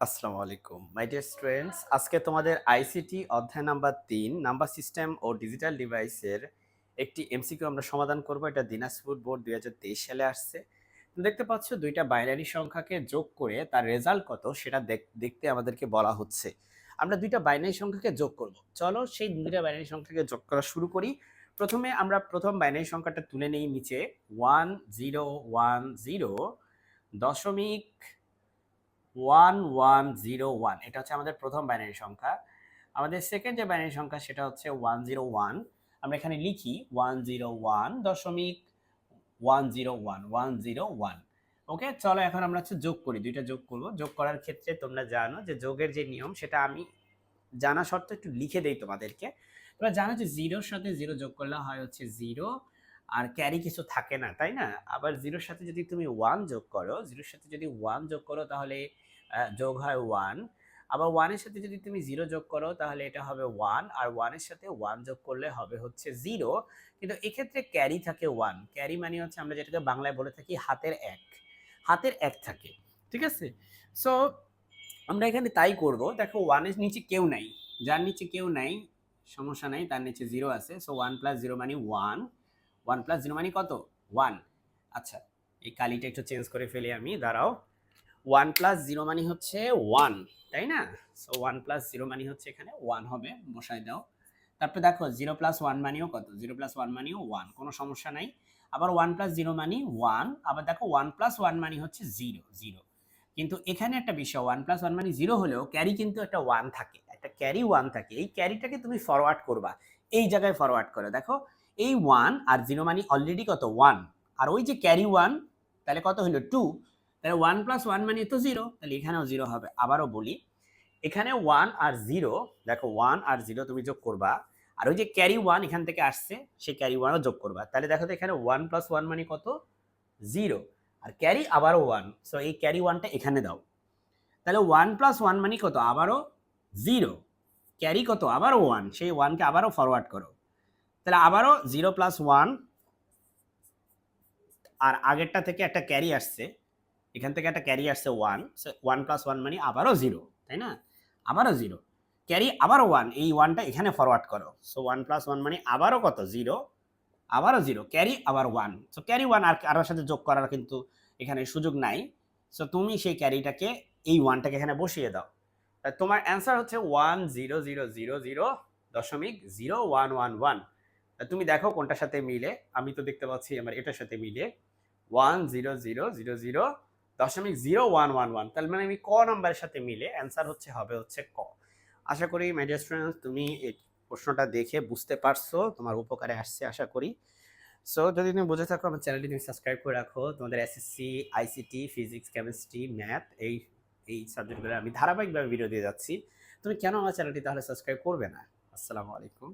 আসসালামু আলাইকুম my dear students আজকে তোমাদের আইসিটি অধ্যায় নাম্বার তিন, নাম্বার সিস্টেম ও ডিজিটাল ডিভাইসের একটি এমসিকিউ আমরা সমাধান করব। এটা দিনাজপুর বোর্ড দুই হাজার তেইশ সালে আসছে। তুমি দেখতে পাচ্ছ, দুইটা বাইনারি সংখ্যাকে যোগ করে তার রেজাল্ট কত সেটা দেখ- দেখতে আমাদেরকে বলা হচ্ছে। আমরা দুইটা বাইনারি সংখ্যাকে যোগ করব। চলো সেই দুইটা বাইনারি সংখ্যাকে যোগ করা শুরু করি। প্রথমে আমরা প্রথম বাইনারি সংখ্যাটা তুলে নেই নিচে। ওয়ান জিরো ওয়ান জিরো দশমিক ওয়ান ওয়ান জিরো ওয়ান এটা হচ্ছে আমাদের প্রথম বাইনারি সংখ্যা। আমাদের সেকেন্ড যে বাইনারি সংখ্যা, সেটা হচ্ছে ওয়ান জিরো ওয়ান আমরা এখানে লিখি ওয়ান জিরো ওয়ান দশমিক one zero one one zero one okay? চলো এখন আমরা হচ্ছে যোগ করি, দুইটা যোগ করব। যোগ করার ক্ষেত্রে তোমরা জানো যে যোগের যে নিয়ম, সেটা আমি জানা সত্ত্বেও একটু লিখে দেই তোমাদেরকে। তোমরা জানো যে জিরোর সাথে জিরো যোগ করলে হয় হচ্ছে জিরো আর ক্যারি কিছু থাকে না, তাই না? আবার জিরোর সাথে যদি তুমি ওয়ান যোগ করো জিরোর সাথে যদি ওয়ান যোগ করো তাহলে যোগ হয় ওয়ান আবার ওয়ানের সাথে যদি তুমি জিরো যোগ করো তাহলে এটা হবে ওয়ান আর ওয়ানের সাথে ওয়ান যোগ করলে হবে হচ্ছে জিরো কিন্তু এক্ষেত্রে ক্যারি থাকে ওয়ান ক্যারি মানে হচ্ছে আমরা যেটাকে বাংলায় বলে থাকি হাতের এক। হাতের এক থাকে, ঠিক আছে? সো আমরা এখানে তাই করব। দেখো ওয়ানের নিচে কেউ নাই। যার নিচে কেউ নাই, সমস্যা নাই, তার নিচে জিরো আছে। সো ওয়ান প্লাস জিরো মানে ওয়ান ওয়ান প্লাস জিরো মানে কত? ওয়ান আচ্ছা এই কালিটা একটু চেঞ্জ করে ফেলি আমি, দাঁড়াও। ওয়ান প্লাস জিরো মানে হচ্ছে ওয়ান তাই না? সো ওয়ান প্লাস জিরো মানে হচ্ছে এখানে ওয়ান হবে বসাই দাও। তারপরে দেখো জিরো প্লাস ওয়ান মানেও কত? জিরো প্লাস ওয়ান মানেও ওয়ান কোনো সমস্যা নাই। আবার ওয়ান প্লাস জিরো মানে ওয়ান আবার দেখো ওয়ান প্লাস ওয়ান মানে হচ্ছে জিরো জিরো কিন্তু এখানে একটা বিষয় ওয়ান প্লাস ওয়ান মানে জিরো হলেও ক্যারি কিন্তু একটা ওয়ান থাকে। একটা ক্যারি ওয়ান থাকে। এই ক্যারিটাকে তুমি ফরওয়ার্ড করবা। এই জায়গায় ফরওয়ার্ড করো। দেখো এই ওয়ান আর জিরো মানে অলরেডি কত? ওয়ান আর ওই যে ক্যারি ওয়ান তাহলে কত হলো? টু তাহলে ওয়ান প্লাস ওয়ান মানে তো জিরো তাহলে এখানেও জিরো হবে। আবারও বলি, এখানে ওয়ান আর জিরো দেখো ওয়ান আর জিরো তুমি যোগ করবা, আর ওই যে ক্যারি ওয়ান এখান থেকে আসছে, সেই ক্যারি ওয়ানও যোগ করবা। তাহলে দেখো তো এখানে ওয়ান প্লাস ওয়ান মানে কত? জিরো আর ক্যারি আবারও ওয়ান সো এই ক্যারি ওয়ানটা এখানে দাও। তাহলে ওয়ান প্লাস ওয়ান মানে কত? আবারও জিরো ক্যারি কত? আবারও ওয়ান সেই ওয়ানকে আবারও ফরওয়ার্ড করো। তাহলে আবারও জিরো প্লাস ওয়ান আর আগেরটা থেকে একটা ক্যারি আসছে। এখান থেকে একটা ক্যারি আসছে ওয়ান ওয়ান প্লাস ওয়ান মানে আবারও জিরো তাই না? আবারও জিরো ক্যারি আবারও ওয়ান এই ওয়ানটা এখানে ফরওয়ার্ড করো। সো ওয়ান প্লাস ওয়ান মানে আবারও কত? জিরো আবারও জিরো ক্যারি আবার ওয়ান সো ক্যারি ওয়ান আর কারোর সাথে যোগ করার কিন্তু এখানে সুযোগ নাই। সো তুমি সেই ক্যারিটাকে এই ওয়ানটাকে এখানে বসিয়ে দাও। তোমার অ্যান্সার হচ্ছে one zero zero zero zero দশমিক জিরো ওয়ান ওয়ান ওয়ান তুমি দেখো কোনটার সাথে মিলে। আমি তো দেখতে পাচ্ছি আমার এটার সাথে মিলে। One zero zero zero zero দশমিক জিরো ওয়ান ওয়ান ওয়ান। তার মানে আমি ক নাম্বারের সাথে মিলে অ্যান্সার হচ্ছে, হবে হচ্ছে ক। আশা করি মাইডিয়ার স্টুডেন্টস তুমি এই প্রশ্নটা দেখে বুঝতে পারছ, তোমার উপকারে আসছে আশা করি। সো যদি তুমি বুঝে থাকো, আমার চ্যানেলটি তুমি সাবস্ক্রাইব করে রাখো। তোমাদের SSC ICT physics chemistry math এই এই সাবজেক্টগুলো আমি ধারাবাহিকভাবে ভিডিও দিয়ে যাচ্ছি। তুমি কেন আমার চ্যানেলটি তাহলে সাবস্ক্রাইব করবে না? আসসালামু আলাইকুম।